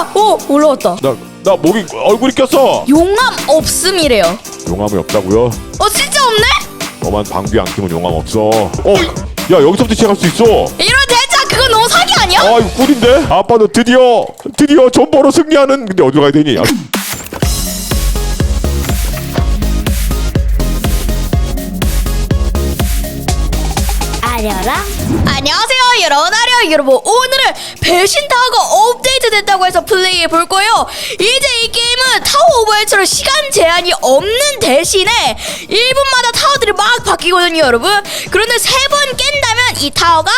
아! 오! 올라왔다. 나, 나 목이 얼굴이 꼈어. 용암 없음이래요. 용암이 없다고요? 어, 진짜 없네? 너만 방귀 안 끼면 용암 없어. 어, 야 여기서부터 시작할 수 있어. 이런 대자 그거 너무 사기 아니야? 아 이거 꿀인데? 아빠도 드디어 드디어 존버로 승리하는 근데 어디로 가야 되니? 아, 아려라 안녕하세요 여러분. 아려 여러분. 오늘은 배신 타워가 업데이트 됐다고 해서 플레이해 볼 거예요. 이제 이 게임은 타워 오버헤드처럼 시간 제한이 없는 대신에 1분마다 타워들이 막 바뀌거든요 여러분. 그런데 세번 깬다면 이 타워가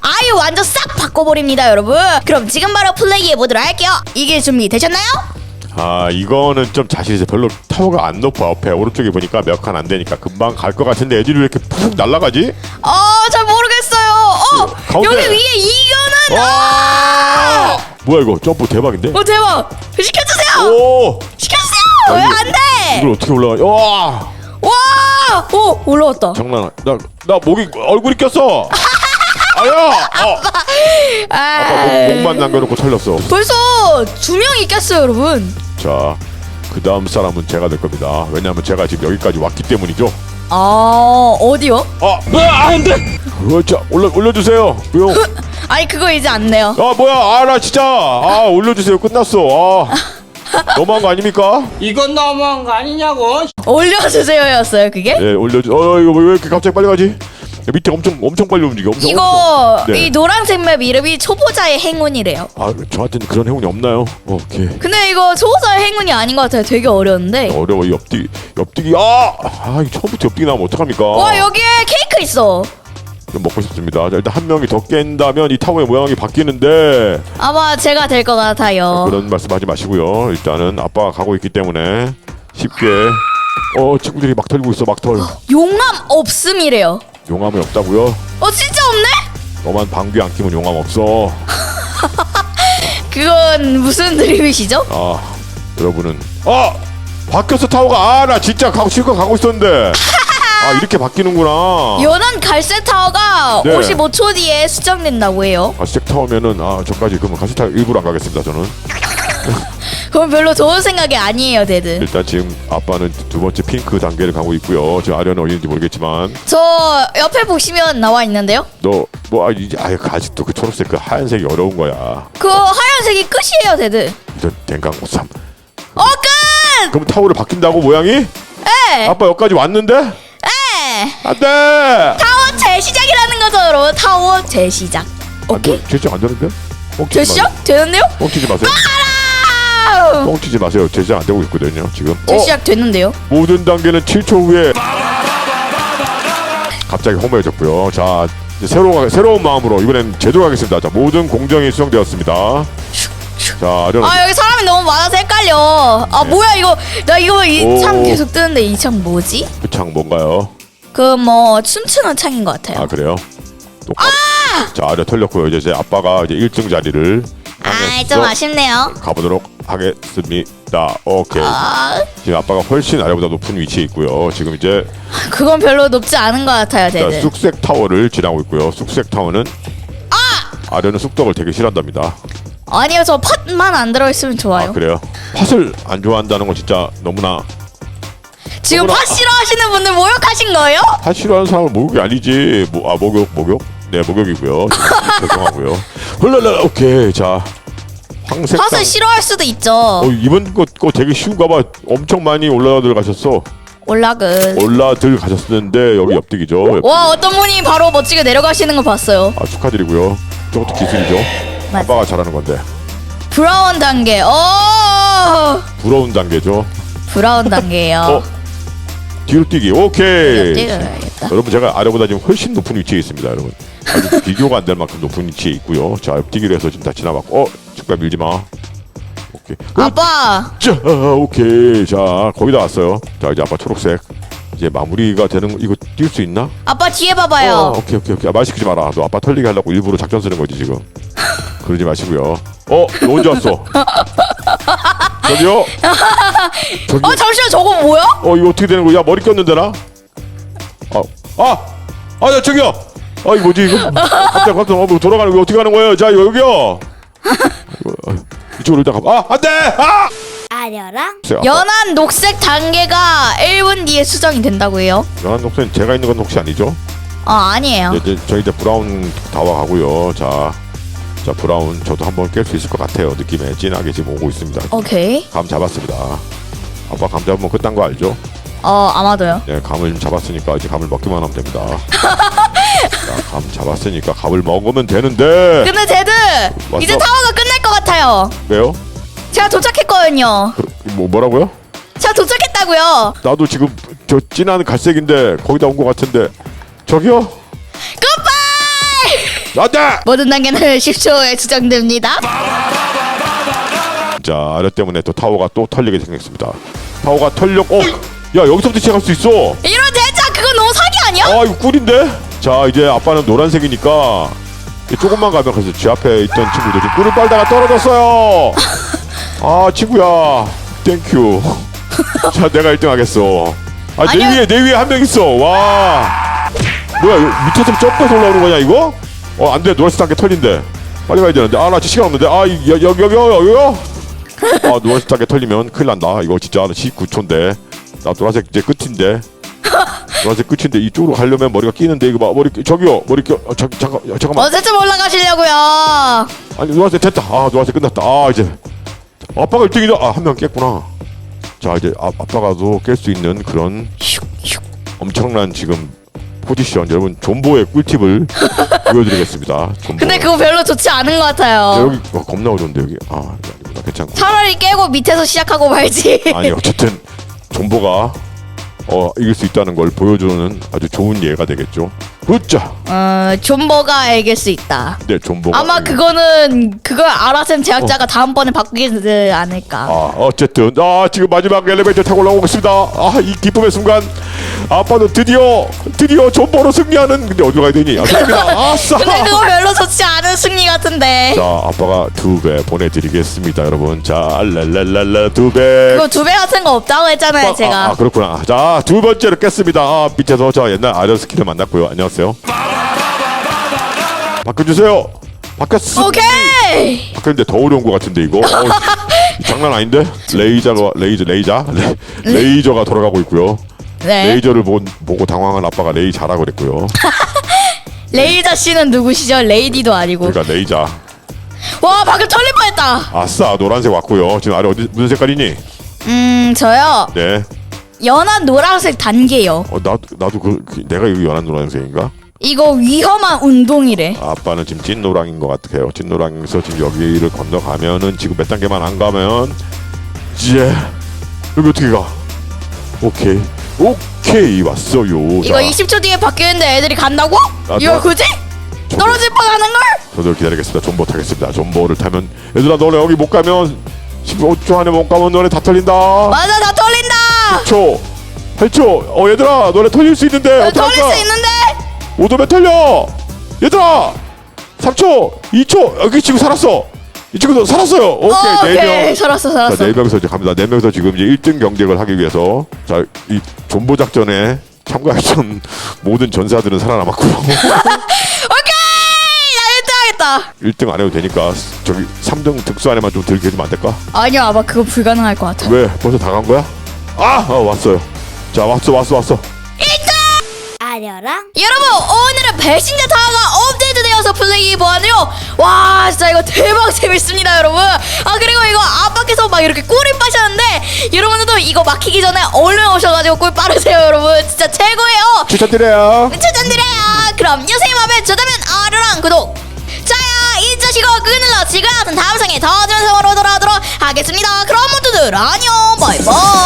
아예 완전 싹 바꿔버립니다 여러분. 그럼 지금 바로 플레이해 보도록 할게요. 이게 준비되셨나요? 아 이거는 좀 자신이 별로 타워가 안 높아 옆에 오른쪽에 보니까 몇 칸 안 되니까 금방 갈 것 같은데 애들이 왜 이렇게 푹 날아가지? 어 잘 모르겠어요 어 가운데. 여기 위에 이거는 와! 아! 뭐야 이거 점프 대박인데? 어 대박 시켜주세요 오! 시켜주세요 아, 왜 안돼 이걸 어떻게 올라가? 와! 와! 오 올라왔다. 장난 나, 나 목이 얼굴이 꼈어. 아야! 어. 아빠 목, 목만 남겨놓고 털렸어. 벌써 두 명이 꼈어요, 여러분. 자, 그 다음 사람은 제가 될 겁니다. 왜냐하면 제가 지금 여기까지 왔기 때문이죠. 아 어디요? 아, 뭐야, 안 돼. 어, 자, 올려 올려주세요. 용. 아니 그거 이제 안 내요. 아, 뭐야, 아, 나 진짜, 아, 올려주세요. 끝났어. 아, 너무한 거 아닙니까? 이건 너무한 거 아니냐고. 올려주세요였어요 그게? 네, 올려주. 어, 이거 왜 이렇게 갑자기 빨리 가지? 야, 밑에 엄청 엄청 빨리 움직여. 엄청. 이거 엄청. 네. 이 노란색 맵 이름이 초보자의 행운이래요. 아, 저한테는 그런 행운이 없나요? 어, 오케이. 근데 이거 초보자의 행운이 아닌 것 같아요. 되게 어려운데. 어려워 이 옆뒤 옆뒤기 아, 아 이거 처음부터 옆뒤기 나오면 어떡합니까? 와 여기에 케이크 있어. 좀 먹고 싶습니다. 자, 일단 한 명이 더 깬다면 이 타워의 모양이 바뀌는데 아마 제가 될 것 같아요. 그런 말씀하지 마시고요. 일단은 아빠가 가고 있기 때문에 쉽게 어 친구들이 막 털고 있어 막 털 용암 없음이래요. 용암이 없다고요? 어 진짜 없네? 너만 방귀 안 끼면 용암 없어. 그건 무슨 드립이시죠? 아 여러분은 아 바뀌었어 타워가 아 나 진짜 가고 실컷 가고 있었는데 아 이렇게 바뀌는구나. 연한 갈색 타워가 네. 55초 뒤에 수정된다고 해요. 가시색 타워면은 아 저까지 그러면 가시색 타워 일부러 안 가겠습니다 저는. 그건 별로 좋은 생각이 아니에요, 데드. 일단 지금 아빠는 두 번째 핑크 단계를 가고 있고요. 지금 아련은 어디인지 모르겠지만 저 옆에 보시면 나와 있는데요. 너뭐 아, 이제 아예 아직도 그 초록색 그 하얀색이 어려운 거야. 그 하얀색이 끝이에요, 데드. 이런 댕강오삼. 어, 끝! 그럼 타워를 바뀐다고 모양이? 에! 아빠 여기까지 왔는데? 에! 안돼. 타워 재시작이라는 거죠, 여러분. 타워 재시작. 오케이. 제작 안 되는데? 재시작? 되는데요? 마- 뻥치지 마세요. 아! 뻥치지 마세요. 제작 안 되고 있거든요 지금. 어, 재시작 됐는데요? 모든 단계는 7초 후에. 갑자기 허무해졌고요. 자. 이제 새로 가, 새로운 마음으로 이번엔 제대로 가겠습니다. 자, 모든 공정이 수정되었습니다. 자, 아련 아, 여기 사람이 너무 많아서 헷갈려. 아, 뭐야, 이거. 나 이거 이 네. 오. 창 계속 뜨는데 이 창 뭐지? 그창 뭔가요? 그 뭐 춤추는 창인 것 같아요. 아 그래요? 똑같. 자 아래 털렸고요. 이제 제 아빠가 이제 1등 자리를 아, 하면서 좀 아쉽네요. 가보도록 하겠습니다. 오케이. 아, 지금 아빠가 훨씬 아래보다 높은 위치에 있고요. 지금 이제 그건 별로 높지 않은 것 같아요, 자, 데드. 쑥색 타워를 지나고 있고요. 쑥색 타워는 아! 아래는 쑥떡을 되게 싫어한답니다. 아니요, 저 팥만 안 들어있으면 좋아요. 아 그래요? 팥을 안 좋아한다는 건 진짜 너무나 지금 팥 싫어하시는 분들 모욕하신 거예요? 팥 싫어하는 사람은 목욕이 아니지. 뭐, 아 목욕 목욕? 네 목욕이고요. 죄송하고요. 헐랄라 오케이 자 황색 땅. 싫어할 수도 있죠. 어, 이번 거, 거 되게 쉬운가 봐. 엄청 많이 올라들 가셨어. 올라그. 올라들 가셨는데 여기 옆뒤기죠. 옆- 와 어떤 분이 바로 멋지게 내려가시는 거 봤어요. 아, 축하드리고요. 저것도 기술이죠. 맞아. 아빠가 잘하는 건데. 브라운 단계. 어 부러운 단계죠. 브라운 단계예요. 어, 뒤로 뛰기. 오케이. 뛰어야겠다. 여러분 제가 아래보다 지금 훨씬 높은 위치에 있습니다, 여러분. 아주 비교가 안 될 만큼 높은 위치에 있고요. 자, 옆뛰기로 해서 지금 다 지나갔고. 어, 축가 밀지 마. 오케이. 어, 아빠 자, 오케이. 자, 거의 다 왔어요. 자, 이제 아빠 초록색. 이제 마무리가 되는 거, 이거 뛸 수 있나? 아빠 뒤에 봐봐요. 어, 오케이 오케이 오케이 아, 말 시키지 마라 너 아빠 털리게 하려고 일부러 작전 쓰는 거지 지금 그러지 마시고요 어? 너 언제 왔어? 저기요? 저기 어 잠시만 저거 뭐야? 어 이거 어떻게 되는 거야? 야 머리 꼈는데 나? 아! 아! 아! 야 저기요! 아 이거 뭐지 이거? 갑자기 갑자기 어, 뭐 돌아가는 거 어떻게 하는 거예요? 자 여기요! 이거, 아, 이쪽으로 일단 가. 아 안 돼. 아. 아려랑 글쎄요, 아빠. 연한 녹색 단계가 1분 뒤에 수정이 된다고 해요. 연한 녹색 제가 있는 건 혹시 아니죠? 아 아니에요. 이제, 이제 저희 이제 브라운 다와 가고요. 자, 자 브라운 저도 한번 깰 수 있을 것 같아요. 느낌에 진하게 지금 오고 있습니다. 오케이. 감 잡았습니다. 아빠 감 잡으면 끝난 거 알죠? 어 아마도요. 네, 감을 좀 잡았으니까 이제 감을 먹기만 하면 됩니다. 자, 감 잡았으니까 감을 먹으면 되는데 근데 제드 왔어? 이제 타워가 끝날 것 같아요. 왜요? 제가 도착했거든요. 그, 뭐 뭐라고요? 제가 도착했다고요. 나도 지금 저 진한 갈색인데 거기다 온 것 같은데 저기요? 굿바이! 안돼! 모든 단계는 10초에 수정됩니다. 자 아래 때문에 또 타워가 또 털리게 생겼습니다. 타워가 털렸. 어, 야 여기서부터 시작할 수 있어. 이런 대자 그거 너무 사기 아니야? 아 이거 꿀인데? 자 이제 아빠는 노란색이니까 조금만 가면 그래서 제 앞에 있던 친구들이 꿀을 빨다가 떨어졌어요. 아 친구야, 땡큐. 자 내가 1등 하겠어. 아내 아니요. 위에 내 위에 한 명 있어. 와. 뭐야 이거 밑에서 점프해서 올라오는 거냐 이거? 어 안돼 노란색 단계 털린대. 빨리 가야 되는데 아나 시간 없는데 아 여- 여기 여기 여기 여기요? 아 노란색 단계 털리면 큰일 난다. 이거 진짜 19초인데 나 노란색 이제 끝인데. 노란색 끝인데 이쪽으로 가려면 머리가 끼는데 이거 봐. 머리 끼- 저기요. 머리 끼 어, 저기 잠깐 야, 잠깐만. 언제쯤 올라가시려고요? 아니 노란색 됐다. 아 노란색 끝났다. 아 이제. 아빠가 1등이다. 아한 명 깼구나. 자 이제 아, 아빠가도 깰 수 있는 그런 엄청난 지금 포지션. 여러분 존보의 꿀팁을 보여드리겠습니다. 존보 근데 그거 별로 좋지 않은 것 야, 같아요. 여기 어, 겁나 어려운데 여기. 아 아니구나 괜찮고. 차라리 깨고 밑에서 시작하고 말지. 아니 어쨌든 존보가 어 이길 수 있다는 걸 보여주는 아주 좋은 예가 되겠죠. 그렇죠 어, 존버가 알길 수 있다. 네 존보가 아마 그거는 그걸 알아챈 제작자가 다음번에 바꾸지 않을까. 아 어쨌든 아 지금 마지막 엘리베이터 타고 올라오고 있습니다. 아 이 기쁨의 순간 아빠는 드디어 드디어 존버로 승리하는 근데 어디로 가야 되니? 아 아싸! 근데 그거 별로 좋지 않은 같은데. 자 아빠가 두 배 보내드리겠습니다 여러분. 자 랄랄랄랄라 두 배 그거 두 배 같은 거 없다고 했잖아요, 제가. 아, 아 그렇구나. 자 두 번째로 깼습니다. 아, 밑에서 저 옛날 아저스키를 만났고요. 안녕하세요. 바꿔주세요. 바뀌었어 오케이. 바뀌었는데 더 어려운 것 같은데 이거. 어우, 장난 아닌데? 레이저가 레이저 레이저? 레, 레이저가 돌아가고 있고요. 네. 레이저를 보, 보고 당황한 아빠가 레이 자라 그랬고요 레이저 씨는 누구시죠? 레이디도 아니고. 그러니까 레이저 와, 방금 털릴 뻔했다. 아싸 노란색 왔고요 지금 아래 어디 무슨 색깔이니 음, 저요. 네 연한 노란색 단계요. 어, 나도 나도 그, 그 내가 여기 연한 노란색인가 이거 위험한 운동이래. 아빠는 지금 찐노랑인 것 같아요 찐노랑에서 지금 여기를 건너가면은 지금 몇 단계만 안 가면 이제 여기 어떻게 가 오케이 오 케이 왔어요 이거 20초 뒤에 바뀌는데 애들이 간다고? 아, 이거 너- 굳이? 떨어질 뻔하는 걸? 저도 기다리겠습니다. 존버 타겠습니다. 존버를 타면 얘들아 너네 여기 못 가면 15초 안에 못 가면 너네 다 털린다. 맞아, 다 털린다. 10초, 8초. 어 얘들아 너네 털릴 수 있는데 털릴 어떡할까? 수 있는데? 오도면 털려. 얘들아 3초, 2초 여기 지금 살았어. 이 친구도 살았어요. 오케이 어, 네 오케이, 명. 살았어, 자, 살았어. 네 명이서 이제 갑니다. 네 명이서 지금 이제 1등 경쟁을 하기 위해서 자, 이 존버 작전에 참가했던 모든 전사들은 살아남았고요. 오케이, 나 1등 하겠다. 1등 안 해도 되니까 저기 3등 득수 안에만 좀 들게 해주면 안 될까? 아니요, 아마 그거 불가능할 것 같아. 왜 벌써 다 간 거야? 아, 어, 왔어요. 자 왔어 왔어 왔어. 아려랑 여러분 오늘은 배신자 타워가 업데이트 되어서 플레이해보았는요? 와 진짜 이거 대박 재밌습니다 여러분. 아 그리고 이거 아빠께서 막 이렇게 꿀이 빠셨는데 여러분들도 이거 막히기 전에 얼른 오셔가지고 꿀 빠르세요 여러분. 진짜 최고예요. 추천드려요. 추천드려요. 그럼 요새의 맘에 저다면 아르랑 구독. 자야 잊으시고 끄늘러. 지금 다음 생에 더 좋은 생활로 돌아오도록 하겠습니다. 그럼 모두들 안녕. 바이바이